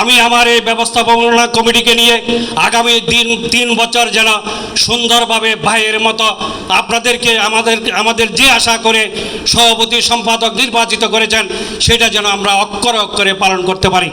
আমি আমার এই ব্যবস্থাপনা কমিটিকে নিয়ে আগামী দিন তিন বছর যেন সুন্দরভাবে ভাইয়ের মতো আপনাদেরকে আমাদের আমাদের যে আশা করে সভাপতি সম্পাদক নির্বাচিত করেছেন, সেটা যেন আমরা অক্ষরে অক্ষরে পালন করতে পারি।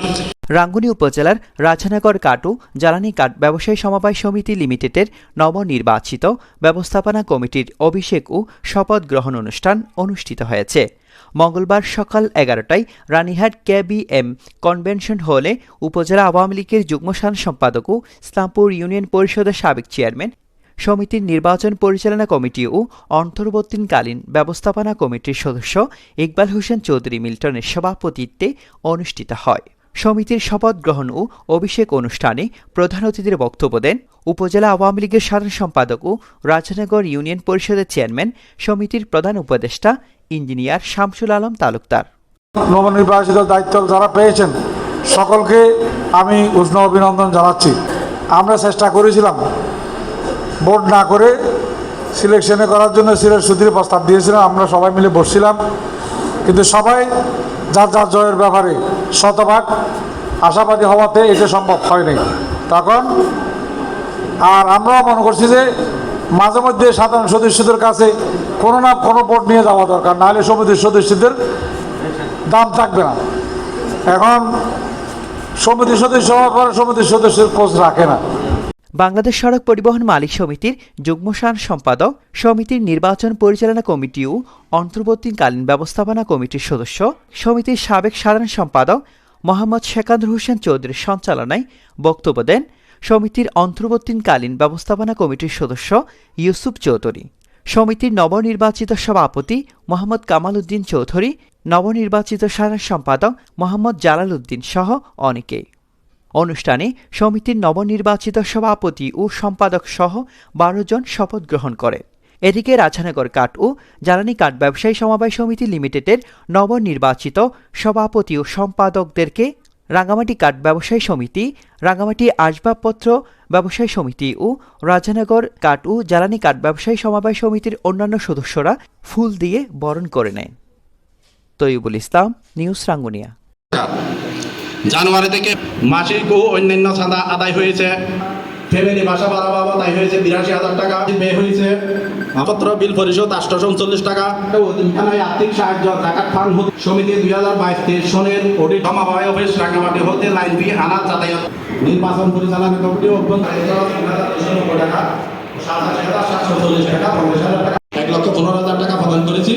রাঙ্গুনি উপজেলার রাজানগর কাটু জ্বালানি কাঠ ব্যবসায়ী সমবায় সমিতি লিমিটেডের নবনির্বাচিত ব্যবস্থাপনা কমিটির অভিষেক ও শপথ গ্রহণ অনুষ্ঠান অনুষ্ঠিত হয়েছে। মঙ্গলবার সকাল এগারোটায় রানীহাট কেবিএম কনভেনশন হলে উপজেলা আওয়ামী লীগের যুগ্ম সম্পাদক ও ইসলামপুর ইউনিয়ন পরিষদের সাবেক চেয়ারম্যান, সমিতির নির্বাচন পরিচালনা কমিটি ও অন্তর্বর্তীকালীন ব্যবস্থাপনা কমিটির সদস্য ইকবাল হোসেন চৌধুরী মিল্টনের সভাপতিত্বে অনুষ্ঠিত হয়। সমিতির শপথ গ্রহণ ও অভিষেক অনুষ্ঠানে প্রধান অতিথির বক্তব্য দেন উপজেলা আওয়ামী লীগের সাধারণ সম্পাদক ও রাজনগর ইউনিয়ন পরিষদের চেয়ারম্যান সমিতির প্রধান উপদেষ্টা ইঞ্জিনিয়ার শামসুল আলম তালুকদার। নবনির্বাচিত দায়িত্ব যারা পেয়েছেন, সকলকে আমি উষ্ণ অভিনন্দন জানাচ্ছি। আমরা চেষ্টা করেছিলাম, ভোট না করে সিলেকশনে করার জন্য সিলেট সুধীর প্রস্তাব দিয়েছিলাম, আমরা সবাই মিলে বসছিলাম, কিন্তু সবাই যার যার জয়ের ব্যাপারে শতভাগ আশাবাদী হওয়াতে এটা সম্ভব হয়নি। তখন আর আমরাও মনে করছি যে মাঝে মধ্যে সাধারণ সদস্যদের কাছে কোনো না কোনো ভোট নিয়ে যাওয়া দরকার, নাহলে সমিতির সদস্যদের দাম থাকবে না। এখন সমিতির সদস্য হওয়ার পরে সমিতির সদস্যের খোঁজ রাখে না। বাংলাদেশ সড়ক পরিবহন মালিক সমিতির যুগ্ম সাধারণ সম্পাদক সমিতির নির্বাচন পরিচালনা কমিটি ও অন্তর্বর্তীকালীন ব্যবস্থাপনা কমিটির সদস্য সমিতির সাবেক সাধারণ সম্পাদক মোহাম্মদ শেখান্দর হোসেন চৌধুরীর সঞ্চালনায় বক্তব্য দেন সমিতির অন্তর্বর্তীকালীন ব্যবস্থাপনা কমিটির সদস্য ইউসুফ চৌধুরী। সমিতির নবনির্বাচিত সভাপতি মোহাম্মদ কামাল উদ্দিন চৌধুরী, নবনির্বাচিত সাধারণ সম্পাদক মোহাম্মদ জালাল উদ্দিন সহ অনেকেই। অনুষ্ঠানে সমিতির নবনির্বাচিত সভাপতি ও সম্পাদক সহ বারো জন শপথ গ্রহণ করে। এদিকে রাজনগর কাঠ ও জ্বালানি কাঠ ব্যবসায়ী সমবায় সমিতি লিমিটেডের নবনির্বাচিত সভাপতি ও সম্পাদকদেরকে রাঙ্গামাটি কাঠ ব্যবসায়ী সমিতি রাঙ্গামাটি আসবাবপত্র ব্যবসায়ী সমিতি ও রাজানগর কাঠ ও জ্বালানি কাঠ ব্যবসায়ী সমবায় সমিতির অন্যান্য সদস্যরা ফুল দিয়ে বরণ করে নেয়। তৈবুল ইসলাম, নিউজ রাঙ্গুনিয়া। জানুয়ারি থেকে মাসিক ও অন্যান্য চাঁদা আদায় হয়েছে। ফ্যামিলি বাসা ভাড়া বাবা, তাই হয়েছে বিরাশি হাজার টাকা। ব্যয় হয়েছে। পত্র বিল পরিশোধ আটশোশো উনচল্লিশ টাকা। আর্থিক সাহায্য, জাকাত হতে সমিতি দুই হাজার বাইশ তেইশ সনের অডিট সমবায় অফিস রাঙ্গামাটি হতে লাইন ফি আনা যাতায়াত। নির্বাচন পরিচালনা কমিটি অভ্যন্তরীণ টাকা সাতাশি হাজার টাকা এক লক্ষ পনেরো হাজার টাকা প্রদান করেছি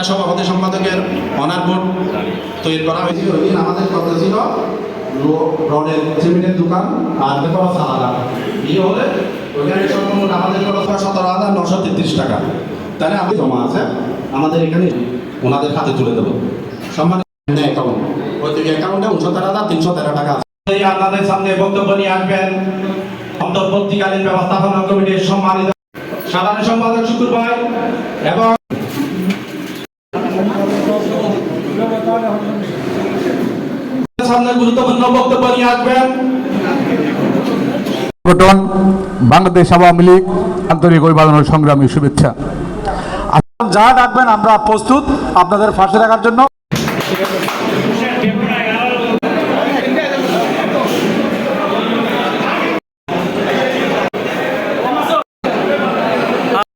একটা সভাপতি সম্পাদকের অনার বোর্ড তৈরি করা হয়েছে। ওই দিন আমাদের কথা ছিল রডের সিমেন্টের দোকান আর বিয়ে হলে ওইখানে সর্বমোট আমাদের সতেরো হাজার নশো তেত্রিশ টাকা। তাহলে আমি জমা আছে, আমাদের এখানে ওনাদের খাতে তুলে দেবো। সম্মান অ্যাকাউন্ট ওই অ্যাকাউন্টে হাজার তিনশো তেরো টাকা আছে। আপনাদের সামনে বক্তব্য নিয়ে আসবেন অন্তর্বর্তীকালীন ব্যবস্থাপনা কমিটির সম্মানিত সাধারণ সম্পাদক শুকুর ভাই এবং সামনে সংগঠন বাংলাদেশ আওয়ামী লীগ আন্তরিক অভিবাদন ও সংগ্রামী শুভেচ্ছা। যা ডাকবেন আমরা প্রস্তুত আপনাদের ফাঁসে রাখার জন্য।